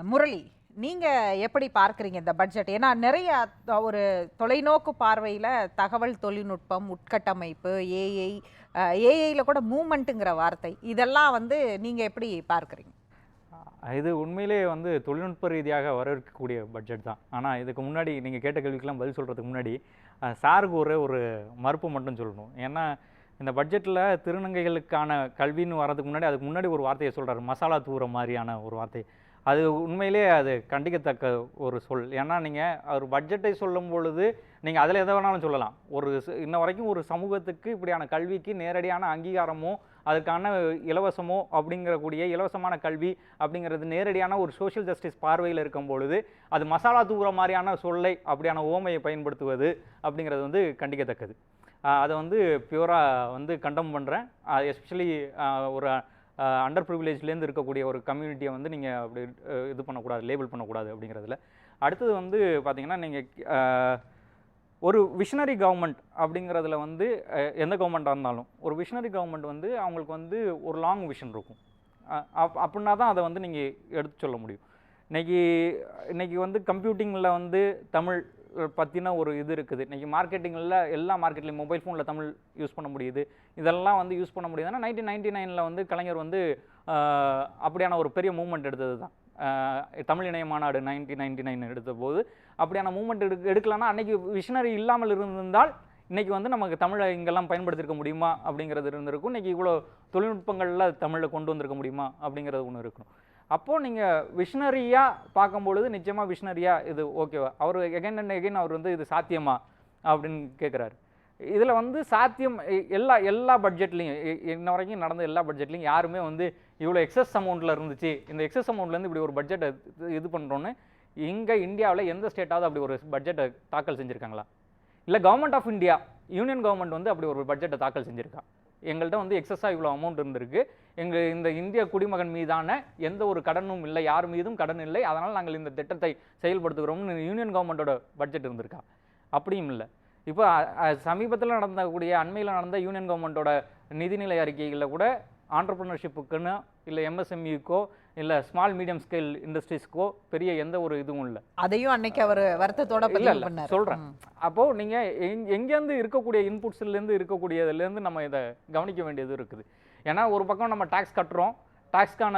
முரளி நீங்கள் எப்படி பார்க்குறீங்க இந்த பட்ஜெட் ஏன்னா நிறைய த- ஒரு தொலைநோக்கு பார்வையில் தகவல் தொழில்நுட்பம் உட்கட்டமைப்பு ஏஐ ஏஐயில் கூட மூமெண்ட்டுங்கிற வார்த்தை இதெல்லாம் வந்து நீங்கள் எப்படி பார்க்குறீங்க? இது உண்மையிலேயே வந்து தொழில்நுட்ப ரீதியாக வரவேற்கக்கூடிய பட்ஜெட் தான். ஆனால் இதுக்கு முன்னாடி நீங்கள் கேட்ட கேள்விக்கெலாம் பதில் சொல்கிறதுக்கு முன்னாடி சாருக்கு ஒரு ஒரு மறுப்பு மட்டும் சொல்லணும். ஏன்னா இந்த பட்ஜெட்டில் திருநங்கைகளுக்கான கல்வின்னு வரதுக்கு முன்னாடி அதுக்கு முன்னாடி ஒரு வார்த்தையை சொல்கிறார் மசாலா தூர மாதிரியான ஒரு வார்த்தை. அது உண்மையிலே அது கண்டிக்கத்தக்க ஒரு சொல். ஏன்னா நீங்கள் ஒரு பட்ஜெட்டை சொல்லும் பொழுது நீங்கள் அதில் எதை வேணாலும் சொல்லலாம். ஒரு இன்ன வரைக்கும் ஒரு சமூகத்துக்கு இப்படியான கல்விக்கு நேரடியான அங்கீகாரமோ அதுக்கான இலவசமோ அப்படிங்கிறக்கூடிய இலவசமான கல்வி அப்படிங்கிறது நேரடியான ஒரு சோஷியல் ஜஸ்டிஸ் பார்வையில் இருக்கும் பொழுது அது மசாலா தூர மாதிரியான சொல்லை அப்படியான ஓமையை பயன்படுத்துவது அப்படிங்கிறது வந்து கண்டிக்கத்தக்கது. அதை வந்து பியூராக வந்து கண்டம் பண்ணுறேன் எஸ்பெஷலி ஒரு அண்டர் ப்ரிவிலேஜ்லேருந்து இருக்கக்கூடிய ஒரு கம்யூனிட்டியை வந்து நீங்கள் அப்படி இது பண்ணக்கூடாது லேபிள் பண்ணக்கூடாது அப்படிங்கிறதுல. அடுத்தது வந்து பார்த்திங்கன்னா நீங்கள் ஒரு விஷனரி கவர்மெண்ட் அப்படிங்கிறதுல வந்து எந்த கவர்மெண்ட்டாக இருந்தாலும் ஒரு விஷனரி கவர்மெண்ட் வந்து அவங்களுக்கு வந்து ஒரு லாங் விஷன் இருக்கும். அப் அப்படின்னா தான் அதை வந்து நீங்கள் எடுத்து சொல்ல முடியும். இன்றைக்கி இன்றைக்கி வந்து கம்ப்யூட்டிங்கில் வந்து தமிழ் பற்றின ஒரு இது இருக்குது. இன்றைக்கி மார்க்கெட்டிங்கில் எல்லா மார்க்கெட்லையும் மொபைல் ஃபோனில் தமிழ் யூஸ் பண்ண முடியுது. இதெல்லாம் வந்து யூஸ் பண்ண முடியுதுன்னா நைன்டீன் நைன்டி நைனில் வந்து கலைஞர் வந்து அப்படியான ஒரு பெரிய மூமெண்ட் எடுத்தது தான். தமிழ் இணைய மாநாடு நைன்டீன் நைன்டி நைன் எடுத்த போது அப்படியான மூமெண்ட் எடுக்க எடுக்கலன்னா அன்றைக்கி விஷனரி இல்லாமல் இருந்திருந்தால் இன்றைக்கி வந்து நமக்கு தமிழை இங்கெல்லாம் பயன்படுத்தியிருக்க முடியுமா அப்படிங்கிறது இருந்திருக்கும். இன்றைக்கி இவ்வளோ தொழில்நுட்பங்களில் தமிழில் கொண்டு வந்திருக்க முடியுமா அப்படிங்கிறது ஒன்று இருக்கும். அப்போது நீங்கள் விஷனரியாக பார்க்கும்பொழுது நிச்சயமாக விஷனரியாக இது ஓகேவா அவர் எகைன் அண்ட் எகைன் அவர் வந்து இது சாத்தியமா அப்படின்னு கேட்குறாரு இதில் வந்து சாத்தியம் எல்லா எல்லா பட்ஜெட்லையும் இன்ன வரைக்கும் நடந்த எல்லா பட்ஜெட்லையும் யாருமே வந்து இவ்வளோ எக்ஸஸ் அமௌண்ட்டில் இருந்துச்சு. இந்த எக்ஸஸ் அமௌண்ட்லேருந்து இப்படி ஒரு பட்ஜெட்டை இது பண்ணுறோன்னு இங்கே இந்தியாவில் எந்த ஸ்டேட்டாவது அப்படி ஒரு பட்ஜெட்டை தாக்கல் செஞ்சுருக்காங்களா? இல்லை government of India union government வந்து அப்படி ஒரு பட்ஜெட்டை தாக்கல் செஞ்சுருக்கா? எங்கள்கிட்ட வந்து எக்ஸஸாக இவ்வளோ அமௌண்ட் இருந்திருக்கு. எங்கள் இந்த இந்திய குடிமகன் மீதான எந்த ஒரு கடனும் இல்லை யார் மீதும் கடன் இல்லை. அதனால் நாங்கள் இந்த திட்டத்தை செயல்படுத்துகிறோம்னு யூனியன் கவர்மெண்ட்டோட பட்ஜெட் இருந்திருக்கா? அப்படியும் இல்லை. இப்போ சமீபத்தில் நடந்தக்கூடிய அண்மையில் நடந்த யூனியன் கவர்மெண்ட்டோட நிதிநிலை அறிக்கைகளில் கூட ஆண்டர்பிரினர்ஷிப்புக்குன்னு இல்லை எம்எஸ்எம்இக்கோ இல்லை ஸ்மால் மீடியம் ஸ்கேல் இண்டஸ்ட்ரீஸ்க்கோ பெரிய எந்த ஒரு இதுவும் இல்லை. அதையும் அன்னைக்கு அவர் வருத்தத்தோட இல்ல பதிவு இல்ல பண்ணார். சொல்றேன். அப்போ நீங்க எங்- எங்கேருந்து இருக்கக்கூடிய இன்புட்ஸ்ல இருந்து இருக்கக்கூடியதுல இருந்து நம்ம இதை கவனிக்க வேண்டியது இருக்குது. ஏன்னா ஒரு பக்கம் நம்ம டேக்ஸ் கட்டுறோம். டேக்ஸ்க்கான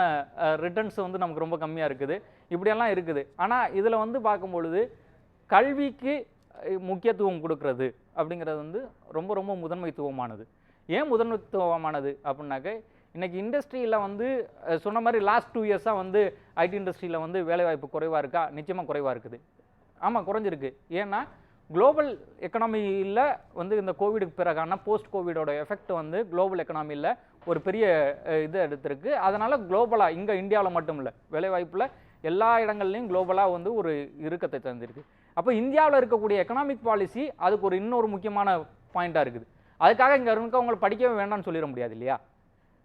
ரிட்டர்ன்ஸ் வந்து நமக்கு ரொம்ப கம்மியாக இருக்குது. இப்படியெல்லாம் இருக்குது. ஆனால் இதில் வந்து பார்க்கும்பொழுது கல்விக்கு முக்கியத்துவம் கொடுக்கறது அப்படிங்கிறது வந்து ரொம்ப ரொம்ப முதன்மைத்துவமானது. ஏன் முதன்மைத்துவமானது அப்படின்னாக்க இன்றைக்கி இண்டஸ்ட்ரியில் வந்து சொன்ன மாதிரி லாஸ்ட் டூ இயர்ஸாக வந்து ஐடி இண்டஸ்ட்ரியில் வந்து வேலைவாய்ப்பு குறைவாக இருக்கா? நிச்சயமாக குறைவாக இருக்குது. ஆமாம் குறைஞ்சிருக்கு. ஏன்னா குளோபல் எக்கனாமியில் வந்து இந்த கோவிடுக்கு பிறகான போஸ்ட் கோவிடோட எஃபெக்ட் வந்து குளோபல் எக்கனாமியில் ஒரு பெரிய இது எடுத்திருக்கு. அதனால் குளோபலாக இங்கே இந்தியாவில் மட்டும் இல்லை வேலைவாய்ப்பில் எல்லா இடங்கள்லையும் குளோபலாக வந்து ஒரு இறுக்கத்தை தந்திருக்கு. அப்போ இந்தியாவில் இருக்கக்கூடிய எக்கனாமிக் பாலிசி அதுக்கு ஒரு இன்னொரு முக்கியமான பாயிண்ட்டாக இருக்குது. அதுக்காக இங்கே இருக்கவங்களை படிக்கவே வேண்டாம்னு சொல்லிட முடியாது இல்லையா?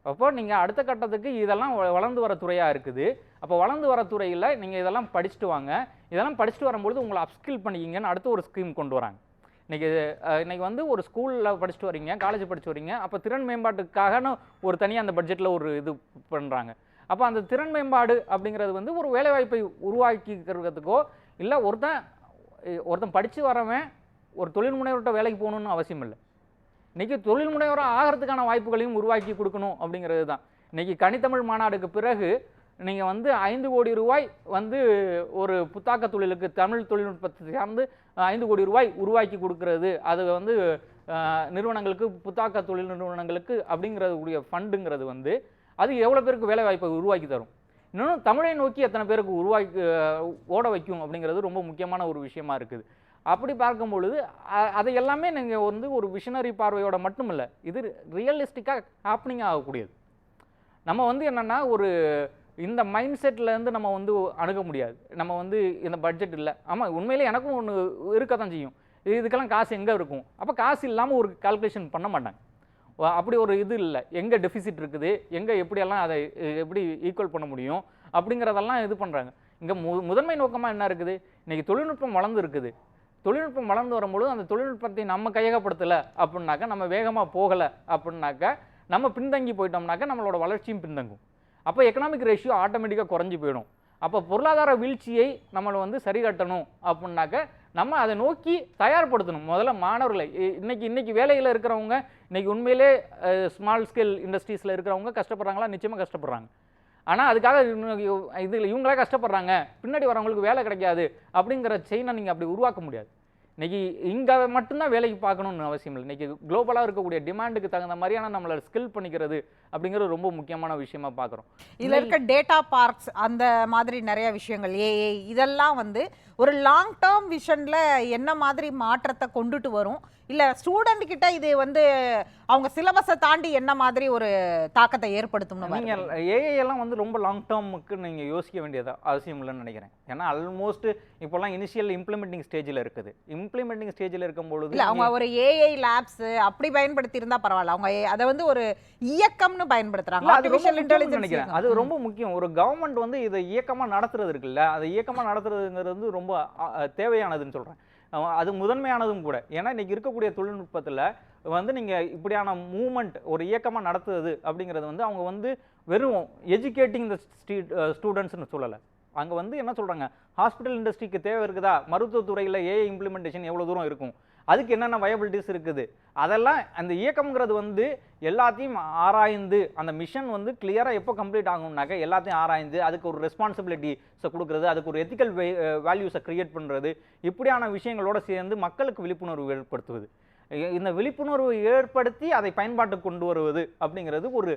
அப்போ நீங்கள் அடுத்த கட்டத்துக்கு இதெல்லாம் வ- வளர்ந்து வர துறையாக இருக்குது. அப்போ வளர்ந்து வர துறையில் நீங்கள் இதெல்லாம் படிச்சுட்டு வாங்க. இதெல்லாம் படிச்சுட்டு வரும்பொழுது உங்களை அப்ஸ்கில் பண்ணிக்கிங்கன்னு அடுத்த ஒரு ஸ்கீம் கொண்டு வராங்க. இன்னைக்கு இன்றைக்கி வந்து ஒரு ஸ்கூலில் படிச்சுட்டு வரீங்க காலேஜ் படிச்சு வரீங்க அப்போ திறன் மேம்பாட்டுக்காகன்னு ஒரு தனியாக அந்த பட்ஜெட்டில் ஒரு இது பண்ணுறாங்க அப்போ அந்த திறன் மேம்பாடு அப்படிங்கிறது வந்து ஒரு வேலைவாய்ப்பை உருவாக்கிக்கிறதுக்கோ இல்லை ஒருத்தன் ஒருத்தன் படித்து வரவன் ஒரு தொழில் முனைவர்கிட்ட வேலைக்கு போகணுன்னு அவசியம் இல்லை. இன்றைக்கி தொழில் முனைவராக ஆகிறதுக்கான வாய்ப்புகளையும் உருவாக்கி கொடுக்கணும் அப்படிங்கிறது தான். இன்றைக்கி கனித்தமிழ் மாநாடுக்கு பிறகு நீங்கள் வந்து ஐந்து கோடி ரூபாய் வந்து ஒரு புத்தாக்க தொழிலுக்கு தமிழ் தொழில்நுட்பத்தை சார்ந்து ஐந்து கோடி ரூபாய் உருவாக்கி கொடுக்கறது. அது வந்து நிறுவனங்களுக்கு புத்தாக்க தொழில் நிறுவனங்களுக்கு அப்படிங்கிறது உடைய ஃபண்டுங்கிறது வந்து அது எவ்வளோ பேருக்கு வேலை வாய்ப்பை உருவாக்கி தரும். இன்னொன்று தமிழை நோக்கி எத்தனை பேருக்கு உருவாக்கி ஓட வைக்கும் அப்படிங்கிறது ரொம்ப முக்கியமான ஒரு விஷயமா இருக்குது. அப்படி பார்க்கும் பொழுது அதை எல்லாமே நீங்கள் வந்து ஒரு விஷனரி பார்வையோட மட்டும் இல்லை இது ரியலிஸ்டிக்காக ஹாப்பனிங் ஆகக்கூடியது. நம்ம வந்து என்னன்னா ஒரு இந்த மைண்ட் செட்லேருந்து நம்ம வந்து அணுக முடியாது. நம்ம வந்து இந்த பட்ஜெட் இல்லை. ஆமாம் உண்மையிலே எனக்கும் ஒன்று இருக்க தான் செய்யும். இதுக்கெல்லாம் காசு எங்கே இருக்கும்? அப்போ காசு இல்லாமல் ஒரு கால்குலேஷன் பண்ண மாட்டாங்க. அப்படி ஒரு இது இல்லை. எங்கே டெஃபிசிட் இருக்குது? எங்கே எப்படியெல்லாம் அதை எப்படி ஈக்குவல் பண்ண முடியும்? அப்படிங்கிறதெல்லாம் இது பண்ணுறாங்க இங்கே மு முதன்மை நோக்கமாக என்ன இருக்குது? இன்றைக்கி தொழில்நுட்பம் வளர்ந்து இருக்குது தொழில்நுட்பம் வளர்ந்து வரும்பொழுது அந்த தொழில்நுட்பத்தை நம்ம கையகப்படுத்தலை அப்படின்னாக்கா நம்ம வேகமாக போகலை அப்படின்னாக்கா நம்ம பின்தங்கி போயிட்டோம்னாக்கா நம்மளோட வளர்ச்சியும் பின்தங்கும். அப்போ எக்கனாமிக் ரேஷியோ ஆட்டோமேட்டிக்காக குறைஞ்சி போயிடும். அப்போ பொருளாதார வீழ்ச்சியை நம்மளை வந்து சரி கட்டணும் அப்படின்னாக்க நம்ம அதை நோக்கி தயார்படுத்தணும். முதல்ல மாணவர்களை இ- இன்னைக்கு வேலையில் இருக்கிறவங்க இன்னைக்கு உண்மையிலே ஸ்மால் ஸ்கேல் இண்டஸ்ட்ரீஸில் இருக்கிறவங்க கஷ்டப்படுறாங்களா? நிச்சயமாக கஷ்டப்படுறாங்க. ஆனால் அதுக்காக இதில் இவங்களே கஷ்டப்படுறாங்க. பின்னாடி வரவங்களுக்கு வேலை கிடைக்காது. அப்படிங்கிற செயினை நீங்கள் அப்படி உருவாக்க முடியாது. இன்னைக்கு இங்கே மட்டும்தான் வேலைக்கு பார்க்கணும்னு அவசியம் இல்லை. இன்னைக்கு குளோபலாக இருக்கக்கூடிய டிமாண்டுக்கு தகுந்த மாதிரியான நம்மளை ஸ்கில் பண்ணிக்கிறது அப்படிங்கிறது ரொம்ப முக்கியமான விஷயமா பார்க்குறோம். இதுல இருக்க டேட்டா பார்க்ஸ் அந்த மாதிரி நிறைய விஷயங்கள் ஏஐ இதெல்லாம் வந்து ஒரு லாங் டேர்ம் விஷன்ல என்ன மாதிரி மாற்றத்தை கொண்டுட்டு வரும்? இல்ல ஸ்டூடெண்ட் கிட்ட இது வந்து அவங்க சிலபஸை தாண்டி என்ன மாதிரி ஒரு தாக்கத்தை ஏற்படுத்தும்னு நீங்கள் பாருங்க. ஏஐ எல்லாம் வந்து ரொம்ப லாங் டேர்முக்கு நீங்கள் யோசிக்க வேண்டியது அவசியம் இல்லைன்னு நினைக்கிறேன். ஏன்னா ஆல்மோஸ்ட் இப்போல்லாம் இனிஷியல் இம்ப்ளிமெண்டிங் ஸ்டேஜில் இருக்குது. இம்ப்ளிமெண்டிங் ஸ்டேஜில் இருக்கும் பொழுது இல்ல அவங்க ஒரு ஏஐ லேப்ஸ் அப்படி பயன்படுத்தி இருந்தா பரவாயில்ல. அவங்க அதை வந்து ஒரு இயக்கம்னு ரொம்ப ஆர்டிஃபிஷியல் முக்கியம்னு நினைக்கிறேன். இன்டெலிஜென்ஸ் அது ரொம்ப முக்கியம். ஒரு கவர்மெண்ட் வந்து இதை இயக்கமா நடத்துறது இருக்குல்ல அதை இயக்கமா நடத்துறதுங்கிறது வந்து ரொம்ப ரொம்ப தேவையானதுன்னு சொல்கிறேன் அது முதன்மையானதும் கூட. ஏன்னா இன்னைக்கு இருக்கக்கூடிய தொழில்நுட்பத்தில் வந்து நீங்கள் இப்படியான மூமெண்ட் ஒரு இயக்கமாக நடத்துறது அப்படிங்கிறது வந்து அவங்க வந்து வெறும் எஜுகேட்டிங் த ஸ்டூடெண்ட்ஸ்னு சொல்லலை. அங்கே வந்து என்ன சொல்கிறாங்க ஹாஸ்பிட்டல் இண்டஸ்ட்ரிக்கு தேவை இருக்குதா? மருத்துவத்துறையில் ஏஐ இம்ப்ளிமெண்டேஷன் எவ்வளோ தூரம் இருக்கும்? அதுக்கு என்னென்ன வயபிலிட்டிஸ் இருக்குது? அதெல்லாம் அந்த இயக்கம்ங்கிறது வந்து எல்லாத்தையும் ஆராய்ந்து அந்த மிஷன் வந்து கிளியராக எப்போ கம்ப்ளீட் ஆகும்னாக்க எல்லாத்தையும் ஆராய்ந்து அதுக்கு ஒரு ரெஸ்பான்சிபிலிட்டிஸை கொடுக்குறது அதுக்கு ஒரு எத்திக்கல் வேல்யூஸை க்ரியேட் பண்ணுறது இப்படியான விஷயங்களோட சேர்ந்து மக்களுக்கு விழிப்புணர்வு ஏற்படுத்துவது. இந்த விழிப்புணர்வு ஏற்படுத்தி அதை பயன்பாட்டுக்கு கொண்டு வருவது அப்படிங்கிறது ஒரு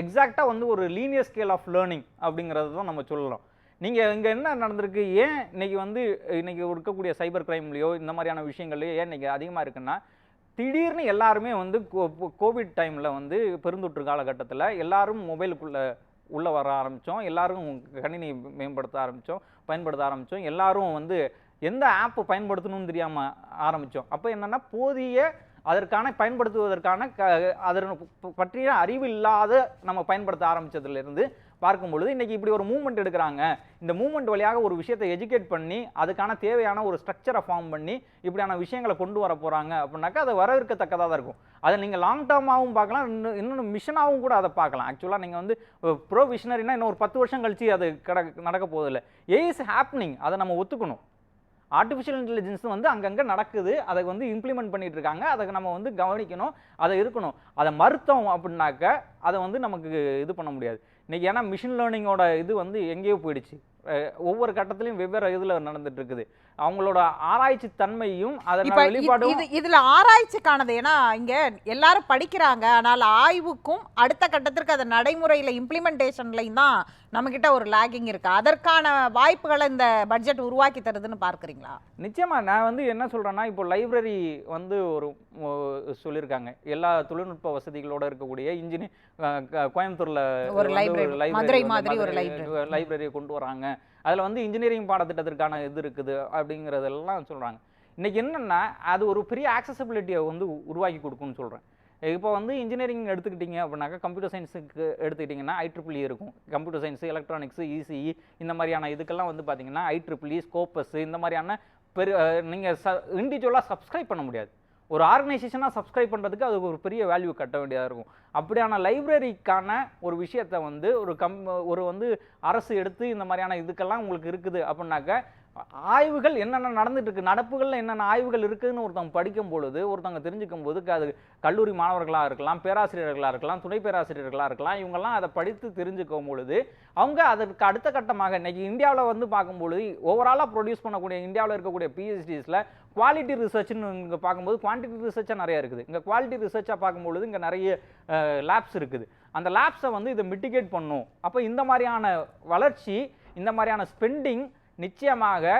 எக்ஸாக்டாக வந்து ஒரு லீனியர் ஸ்கேல் ஆஃப் லேர்னிங் அப்படிங்கிறது தான் நம்ம சொல்லலாம். நீங்கள் இங்கே என்ன நடந்திருக்கு? ஏன் இன்னைக்கு வந்து இன்னைக்கு இருக்கக்கூடிய சைபர் கிரைம்லையோ இந்த மாதிரியான விஷயங்கள்லையோ ஏன் இன்னைக்கு அதிகமாக இருக்குன்னா திடீர்னு எல்லாருமே வந்து கோவிட் டைமில் வந்து பெருந்தொற்று காலகட்டத்தில் எல்லாரும் மொபைலுக்குள்ளே உள்ளே வர ஆரம்பித்தோம் எல்லாரும் கணினி மேம்படுத்த ஆரம்பித்தோம் பயன்படுத்த ஆரம்பித்தோம் எல்லாரும் வந்து எந்த ஆப்பு பயன்படுத்தணும்னு தெரியாமல் ஆரம்பித்தோம் அப்போ என்னென்னா போதிய அதற்கான பயன்படுத்துவதற்கான க அதன் பற்றிய அறிவு இல்லாத நம்ம பயன்படுத்த ஆரம்பித்ததுலேருந்து பார்க்கும் பொழுது இன்னைக்கு இப்படி ஒரு மூவ்மெண்ட் எடுக்கிறாங்க. இந்த மூவ்மெண்ட் வழியாக ஒரு விஷயத்தை எஜுகேட் பண்ணி அதுக்கான தேவையான ஒரு ஸ்ட்ரக்சரை ஃபார்ம் பண்ணி இப்படியான விஷயங்களை கொண்டு வர போகிறாங்க அப்படின்னாக்கா அதை வரவேற்கத்தக்கதாக தான் இருக்கும். அதை நீங்கள் லாங் டேர்மாகவும் பார்க்கலாம் இன்னும் இன்னொன்று மிஷனாகவும் கூட அதை பார்க்கலாம். ஆக்சுவலாக நீங்கள் வந்து ப்ரோ விஷனரினா இன்னும் ஒரு பத்து வருஷம் கழிச்சு அது கட நடக்க போதில்லை ஏஇஸ் ஹேப்பனிங் அதை நம்ம ஒத்துக்கணும். ஆர்டிஃபிஷியல் இன்டெலிஜென்ஸ் வந்து அங்கங்கே நடக்குது அதை வந்து இம்ப்ளிமெண்ட் பண்ணிட்டு இருக்காங்க அதை நம்ம வந்து கவனிக்கணும் அதை இருக்கணும். அதை மறுத்தோம் அப்படின்னாக்க அதை வந்து நமக்கு இது பண்ண முடியாது. இன்றைக்கி ஏன்னா மிஷின் லேர்னிங்கோட இது வந்து எங்கேயோ போயிடுச்சு. ஒவ்வொரு கட்டத்துலையும் வெவ்வேறு இதில் நடந்துட்டு இருக்குது. அவங்களோட ஆராய்ச்சி தன்மையும் இதுல ஆராய்ச்சிக்கானது. ஏன்னா இங்க எல்லாரும் படிக்கிறாங்க. ஆனால் ஆய்வுக்கும் அடுத்த கட்டத்திற்கு அது நடைமுறையில இம்ப்ளிமெண்டேஷன்லையும் தான் நம்ம கிட்ட ஒரு லேகிங் இருக்கு. அதற்கான வாய்ப்புகளை இந்த பட்ஜெட் உருவாக்கி தருதுன்னு பார்க்கறீங்களா? நிச்சயமா. நான் வந்து என்ன சொல்றேன்னா இப்போ லைப்ரரி வந்து ஒரு சொல்லியிருக்காங்க. எல்லா தொழில்நுட்ப வசதிகளோட இருக்கக்கூடிய இன்ஜினியர் கோயம்புத்தூர்ல ஒரு library, மதுரை ஒரு. லைப்ரரியை கொண்டு வராங்க. அதில் வந்து இன்ஜினியரிங் பாடத்திட்டத்திற்கான இது இருக்குது அப்படிங்கிறதெல்லாம் சொல்கிறாங்க இன்றைக்கி என்னென்னா அது ஒரு பெரிய ஆக்சசபிலிட்டியை வந்து உருவாக்கி கொடுக்கும்னு சொல்கிறேன் இப்போ வந்து இன்ஜினியரிங் எடுத்துக்கிட்டீங்க அப்படின்னாக்கா கம்ப்யூட்டர் சயின்ஸுக்கு எடுத்துக்கிட்டிங்கன்னா ஐட்ரிபிளி e இருக்கும். கம்ப்யூட்டர் சயின்ஸு எலக்ட்ரானிக்ஸு இசிஇ இந்த மாதிரியான இதுக்கெல்லாம் வந்து பார்த்தீங்கன்னா ஐட்ரிபிளி ஸ்கோப்பஸ் e, இந்த மாதிரியான பெரு நீங்கள் ச இண்டிவிஜுவலாக சப்ஸ்கிரைப் பண்ண முடியாது. ஒரு ஆர்கனைசேஷனாக சப்ஸ்கிரைப் பண்ணுறதுக்கு அதுக்கு ஒரு பெரிய வேல்யூ கட்ட வேண்டியதாக இருக்கும். அப்படியான லைப்ரரிக்கான ஒரு விஷயத்தை வந்து ஒரு கம் ஒரு வந்து அரசு எடுத்து இந்த மாதிரியான இதுக்கெல்லாம் உங்களுக்கு இருக்குது அப்படின்னாக்க ஆய்வுகள் என்னென்ன நடந்துட்டு இருக்கு நடப்புகளில் என்னென்ன ஆய்வுகள் இருக்குதுன்னு ஒருத்தவங்க படிக்கும் பொழுது ஒருத்தவங்க தெரிஞ்சுக்கும் போது அது கல்லூரி மாணவர்களாக இருக்கலாம் பேராசிரியர்களாக இருக்கலாம் துணை பேராசிரியர்களாக இருக்கலாம் இவங்கெல்லாம் அதை படித்து தெரிஞ்சுக்கும் பொழுது அவங்க அதற்கு அடுத்த கட்டமாக இன்றைக்கி இந்தியாவில் வந்து பார்க்கும்பொழுது ஓவராலாக ப்ரொடியூஸ் பண்ணக்கூடிய இந்தியாவில் இருக்கக்கூடிய பிஹெச்டிஸில் குவாலிட்டி ரிசர்ச்னு இங்கே பார்க்கும்போது குவான்டிட்டி ரிசர்ச்சாக நிறைய இருக்குது. இங்கே குவாலிட்டி ரிசர்ச்சாக பார்க்கும்பொழுது இங்கே நிறைய லேப்ஸ் இருக்குது. அந்த லேப்ஸை வந்து இதை மிட்டிகேட் பண்ணும். அப்போ இந்த மாதிரியான வளர்ச்சி இந்த மாதிரியான ஸ்பெண்டிங் நிச்சயமாக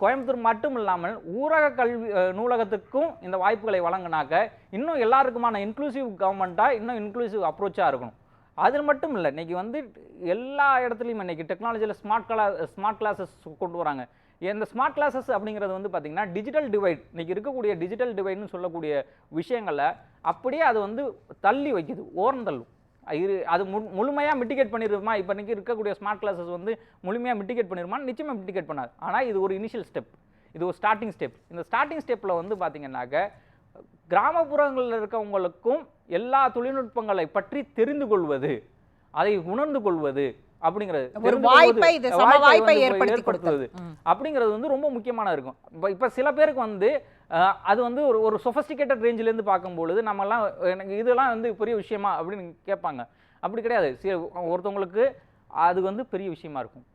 கோயம்புத்தூர் மட்டும் இல்லாமல் ஊரக கல்வி நூலகத்துக்கும் இந்த வாய்ப்புகளை வழங்கினாக்க இன்னும் எல்லாருக்குமான இன்க்ளூசிவ் கவர்மெண்ட்டாக இன்னும் இன்க்ளூசிவ் அப்ரோச்சாக இருக்கணும். அது மட்டும் இல்லை இன்றைக்கி வந்து எல்லா இடத்துலையும் இன்றைக்கி டெக்னாலஜியில் ஸ்மார்ட் கிளா ஸ்மார்ட் கிளாஸஸ் கொண்டு வராங்க. இந்த ஸ்மார்ட் கிளாஸஸ் அப்படிங்கிறது வந்து பார்த்தீங்கன்னா டிஜிட்டல் டிவைட் இன்றைக்கி இருக்கக்கூடிய டிஜிட்டல் டிவைட்னு சொல்லக்கூடிய விஷயங்களை அப்படியே அது வந்து தள்ளி வைக்குது ஓரம் தள்ளும் இது அது மு முழுமையாக மிட்டிகேட் பண்ணிருமா? இப்போ இன்னைக்கு இருக்கக்கூடிய ஸ்மார்ட் கிளாஸஸ் வந்து முழுமையாக மிட்டிகேட் பண்ணிருமா நிச்சயமாக மிட்டிகேட் பண்ணாது. ஆனால் இது ஒரு இனிஷியல் ஸ்டெப் இது ஒரு ஸ்டார்டிங் ஸ்டெப் இந்த ஸ்டார்டிங் ஸ்டெப்பில் வந்து பார்த்தீங்கன்னாக்க கிராமப்புறங்களில் இருக்கவங்களுக்கும் எல்லா தொழில்நுட்பங்களை பற்றி தெரிந்து கொள்வது அதை உணர்ந்து கொள்வது அப்படிங்கிறது ஒரு வாய்ப்பை ஏற்படுத்துவது. அப்படிங்கிறது வந்து ரொம்ப முக்கியமான இருக்கும். இப்போ இப்போ சில பேருக்கு வந்து அது வந்து ஒரு ஒரு சொஃபஸ்டிகேட்டட் ரேஞ்சிலேருந்து பார்க்கும்பொழுது நம்மலாம் எனக்கு இதெல்லாம் வந்து பெரிய விஷயமா அப்படின்னு கேட்பாங்க. அப்படி கிடையாது. ஒருத்தவங்களுக்கு அது வந்து பெரிய விஷயமா இருக்கும்.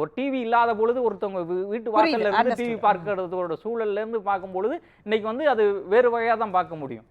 ஒரு டிவி இல்லாத பொழுது ஒருத்தவங்க வீட்டு வாசல்ல இருந்து. டிவி பார்க்கறதோட சூழல்ல இருந்து பார்க்கும் பொழுது இன்னைக்கு வந்து அது வேறு வகையாக தான் பார்க்க முடியும்.